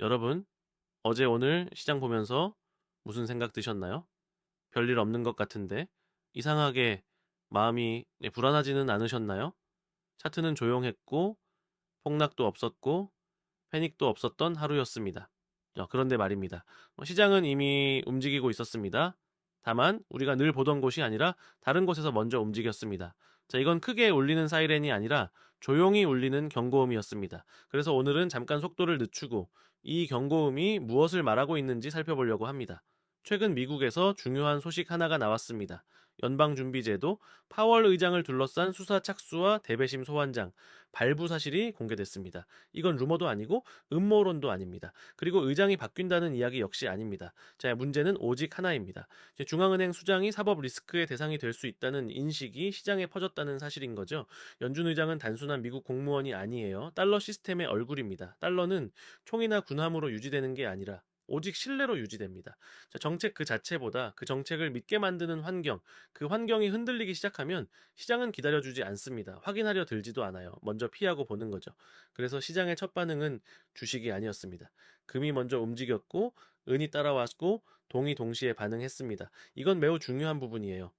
여러분, 어제 오늘 시장 보면서 무슨 생각 드셨나요? 별일 없는 것 같은데 이상하게 마음이 네, 불안하지는 않으셨나요? 차트는 조용했고 폭락도 없었고 패닉도 없었던 하루였습니다. 자, 그런데 말입니다. 어, 시장은 이미 움직이고 있었습니다. 다만 우리가 늘 보던 곳이 아니라 다른 곳에서 먼저 움직였습니다. 자, 이건 크게 울리는 사이렌이 아니라 조용히 울리는 경고음이었습니다. 그래서 오늘은 잠깐 속도를 늦추고 이 경고음이 무엇을 말하고 있는지 살펴보려고 합니다. 최근 미국에서 중요한 소식 하나가 나왔습니다. 연방준비제도 파월 의장을 둘러싼 수사 착수와 대배심 소환장, 발부 사실이 공개됐습니다. 이건 루머도 아니고 음모론도 아닙니다. 그리고 의장이 바뀐다는 이야기 역시 아닙니다. 자, 문제는 오직 하나입니다. 중앙은행 수장이 사법 리스크의 대상이 될 수 있다는 인식이 시장에 퍼졌다는 사실인 거죠. 연준 의장은 단순한 미국 공무원이 아니에요. 달러 시스템의 얼굴입니다. 달러는 총이나 군함으로 유지되는 게 아니라 오직 신뢰로 유지됩니다. 자, 정책 그 자체보다 그 정책을 믿게 만드는 환경, 그 환경이 흔들리기 시작하면 시장은 기다려주지 않습니다. 확인하려 들지도 않아요. 먼저 피하고 보는 거죠. 그래서 시장의 첫 반응은 주식이 아니었습니다. 금이 먼저 움직였고, 은이 따라왔고, 동이 동시에 반응했습니다. 이건 매우 중요한 부분이에요.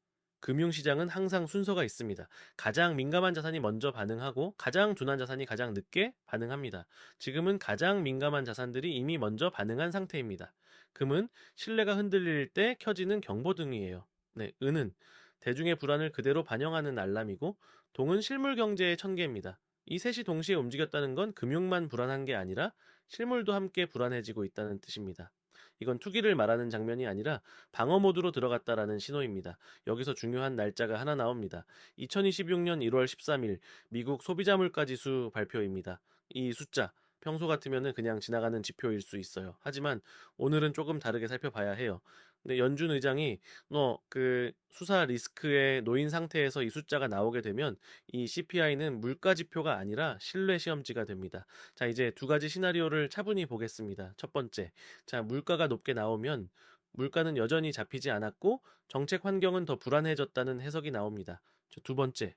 금융시장은 항상 순서가 있습니다. 가장 민감한 자산이 먼저 반응하고 가장 둔한 자산이 가장 늦게 반응합니다. 지금은 가장 민감한 자산들이 이미 먼저 반응한 상태입니다. 금은 신뢰가 흔들릴 때 켜지는 경보등이에요. 네, 은은 대중의 불안을 그대로 반영하는 알람이고 동은 실물 경제의 천개입니다. 이 셋이 동시에 움직였다는 건 금융만 불안한 게 아니라 실물도 함께 불안해지고 있다는 뜻입니다. 이건 투기를 말하는 장면이 아니라 방어 모드로 들어갔다라는 신호입니다. 여기서 중요한 날짜가 하나 나옵니다. 2026년 1월 13일 미국 소비자 물가 지수 발표입니다. 이 숫자 평소 같으면 그냥 지나가는 지표일 수 있어요. 하지만 오늘은 조금 다르게 살펴봐야 해요. 근데 연준 의장이 너 그 수사 리스크에 놓인 상태에서 이 숫자가 나오게 되면 이 CPI는 물가 지표가 아니라 신뢰 시험지가 됩니다. 자, 이제 두 가지 시나리오를 차분히 보겠습니다. 첫 번째. 자, 물가가 높게 나오면 물가는 여전히 잡히지 않았고 정책 환경은 더 불안해졌다는 해석이 나옵니다. 자, 두 번째.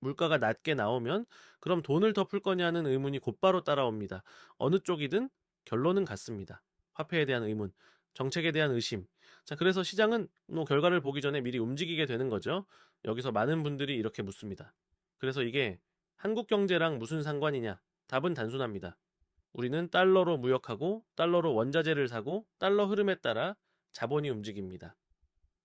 물가가 낮게 나오면 그럼 돈을 더 풀 거냐는 의문이 곧바로 따라옵니다. 어느 쪽이든 결론은 같습니다. 화폐에 대한 의문, 정책에 대한 의심. 자, 그래서 시장은 뭐 결과를 보기 전에 미리 움직이게 되는 거죠. 여기서 많은 분들이 이렇게 묻습니다. 그래서 이게 한국 경제랑 무슨 상관이냐? 답은 단순합니다. 우리는 달러로 무역하고 달러로 원자재를 사고 달러 흐름에 따라 자본이 움직입니다.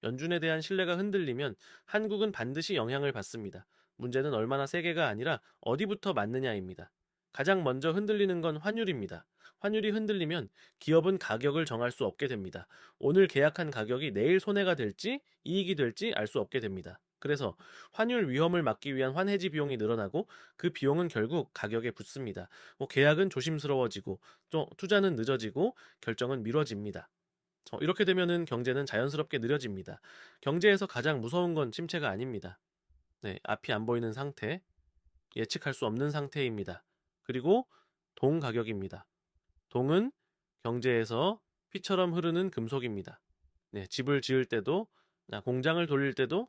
연준에 대한 신뢰가 흔들리면 한국은 반드시 영향을 받습니다. 문제는 얼마나 세게가 아니라 어디부터 맞느냐입니다. 가장 먼저 흔들리는 건 환율입니다. 환율이 흔들리면 기업은 가격을 정할 수 없게 됩니다. 오늘 계약한 가격이 내일 손해가 될지 이익이 될지 알 수 없게 됩니다. 그래서 환율 위험을 막기 위한 환해지 비용이 늘어나고 그 비용은 결국 가격에 붙습니다. 뭐 계약은 조심스러워지고 또 투자는 늦어지고 결정은 미뤄집니다. 어, 이렇게 되면은 경제는 자연스럽게 느려집니다. 경제에서 가장 무서운 건 침체가 아닙니다. 네, 앞이 안 보이는 상태, 예측할 수 없는 상태입니다. 그리고 동 가격입니다. 동은 경제에서 피처럼 흐르는 금속입니다. 네, 집을 지을 때도, 아, 공장을 돌릴 때도,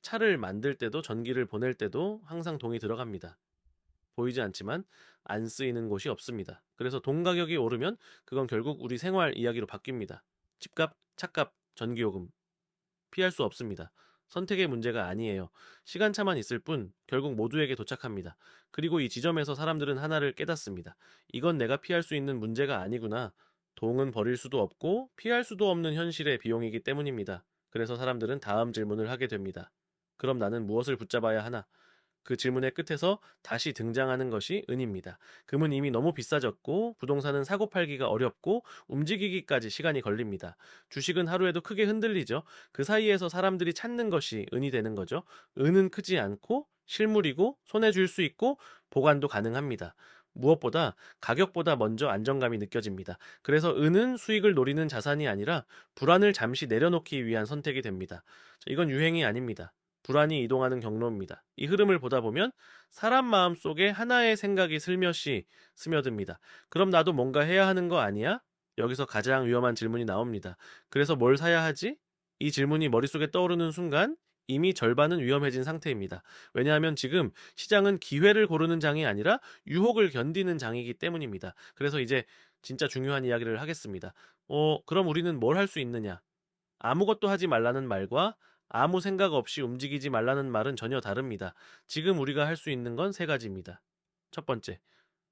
차를 만들 때도, 전기를 보낼 때도 항상 동이 들어갑니다. 보이지 않지만 안 쓰이는 곳이 없습니다. 그래서 동 가격이 오르면 그건 결국 우리 생활 이야기로 바뀝니다. 집값, 차값, 전기요금. 피할 수 없습니다. 선택의 문제가 아니에요. 시간차만 있을 뿐 결국 모두에게 도착합니다. 그리고 이 지점에서 사람들은 하나를 깨닫습니다. 이건 내가 피할 수 있는 문제가 아니구나. 동은 버릴 수도 없고 피할 수도 없는 현실의 비용이기 때문입니다. 그래서 사람들은 다음 질문을 하게 됩니다. 그럼 나는 무엇을 붙잡아야 하나? 그 질문의 끝에서 다시 등장하는 것이 은입니다. 금은 이미 너무 비싸졌고 부동산은 사고 팔기가 어렵고 움직이기까지 시간이 걸립니다. 주식은 하루에도 크게 흔들리죠. 그 사이에서 사람들이 찾는 것이 은이 되는 거죠. 은은 크지 않고 실물이고 손에 쥘수 있고 보관도 가능합니다. 무엇보다 가격보다 먼저 안정감이 느껴집니다. 그래서 은은 수익을 노리는 자산이 아니라 불안을 잠시 내려놓기 위한 선택이 됩니다. 이건 유행이 아닙니다. 불안이 이동하는 경로입니다. 이 흐름을 보다 보면 사람 마음 속에 하나의 생각이 슬며시 스며듭니다. 그럼 나도 뭔가 해야 하는 거 아니야? 여기서 가장 위험한 질문이 나옵니다. 그래서 뭘 사야 하지? 이 질문이 머릿속에 떠오르는 순간 이미 절반은 위험해진 상태입니다. 왜냐하면 지금 시장은 기회를 고르는 장이 아니라 유혹을 견디는 장이기 때문입니다. 그래서 이제 진짜 중요한 이야기를 하겠습니다. 어, 그럼 우리는 뭘 할 수 있느냐? 아무것도 하지 말라는 말과 아무 생각 없이 움직이지 말라는 말은 전혀 다릅니다. 지금 우리가 할 수 있는 건 세 가지입니다. 첫 번째,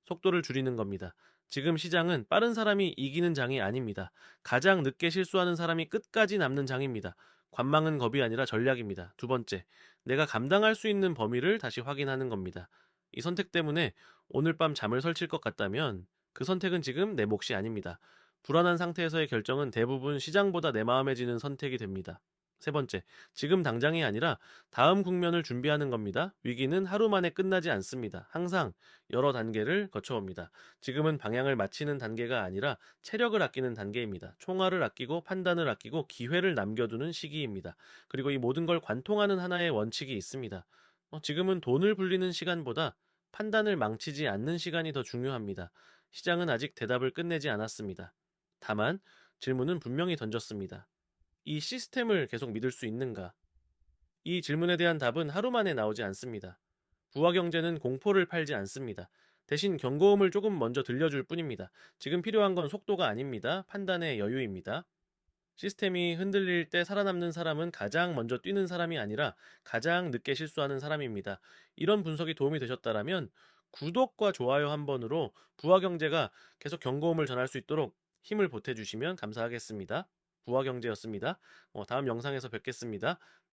속도를 줄이는 겁니다. 지금 시장은 빠른 사람이 이기는 장이 아닙니다. 가장 늦게 실수하는 사람이 끝까지 남는 장입니다. 관망은 겁이 아니라 전략입니다. 두 번째, 내가 감당할 수 있는 범위를 다시 확인하는 겁니다. 이 선택 때문에 오늘 밤 잠을 설칠 것 같다면 그 선택은 지금 내 몫이 아닙니다. 불안한 상태에서의 결정은 대부분 시장보다 내 마음에 지는 선택이 됩니다. 세 번째, 지금 당장이 아니라 다음 국면을 준비하는 겁니다. 위기는 하루 만에 끝나지 않습니다. 항상 여러 단계를 거쳐옵니다. 지금은 방향을 맞히는 단계가 아니라 체력을 아끼는 단계입니다. 총알을 아끼고 판단을 아끼고 기회를 남겨두는 시기입니다. 그리고 이 모든 걸 관통하는 하나의 원칙이 있습니다. 어, 지금은 돈을 불리는 시간보다 판단을 망치지 않는 시간이 더 중요합니다. 시장은 아직 대답을 끝내지 않았습니다. 다만 질문은 분명히 던졌습니다. 이 시스템을 계속 믿을 수 있는가? 이 질문에 대한 답은 하루 만에 나오지 않습니다. 부와 경제는 공포를 팔지 않습니다. 대신 경고음을 조금 먼저 들려줄 뿐입니다. 지금 필요한 건 속도가 아닙니다. 판단의 여유입니다. 시스템이 흔들릴 때 살아남는 사람은 가장 먼저 뛰는 사람이 아니라 가장 늦게 실수하는 사람입니다. 이런 분석이 도움이 되셨다라면 구독과 좋아요 한 번으로 부와 경제가 계속 경고음을 전할 수 있도록 힘을 보태주시면 감사하겠습니다. 부와 경제였습니다. 어, 다음 영상에서 뵙겠습니다.